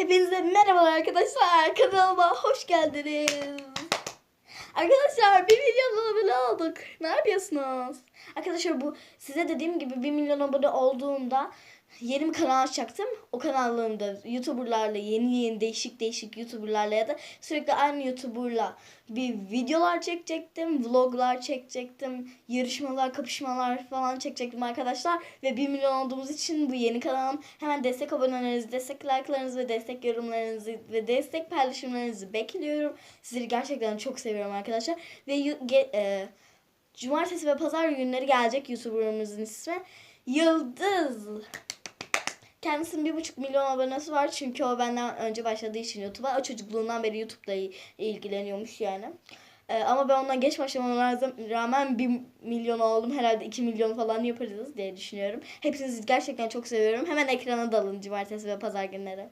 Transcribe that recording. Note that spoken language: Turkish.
Hepinize merhabalar arkadaşlar. Kanalıma hoş geldiniz. Arkadaşlar 1 milyon abone olduk. Ne yapıyorsunuz? Arkadaşlar bu size dediğim gibi 1 milyon abone olduğunda yeni bir kanal açacaktım. O kanallarımda YouTuber'larla yeni yeni değişik değişik YouTuber'larla ya da sürekli aynı YouTuber'la bir videolar çekecektim. Vloglar çekecektim. Yarışmalar, kapışmalar falan çekecektim arkadaşlar. Ve 1 milyon olduğumuz için bu yeni kanalım hemen destek abonelerinizi, destek like'larınızı ve destek yorumlarınızı ve destek paylaşımlarınızı bekliyorum. Sizleri gerçekten çok seviyorum arkadaşlar. Ve yu- ge- e, cumartesi ve pazar günleri gelecek YouTuber'ımızın ismi Yıldız. Kendisinin bir buçuk milyon abonesi var çünkü o benden önce başladığı için YouTube'a. O çocukluğundan beri YouTube'la il- ilgileniyormuş yani. Ee, ama ben ondan geç başlamama rağmen 1 milyon oldum. Herhalde 2 milyon falan yaparız diye düşünüyorum. Hepinizi gerçekten çok seviyorum. Hemen ekrana dalın cumartesi ve pazar günleri.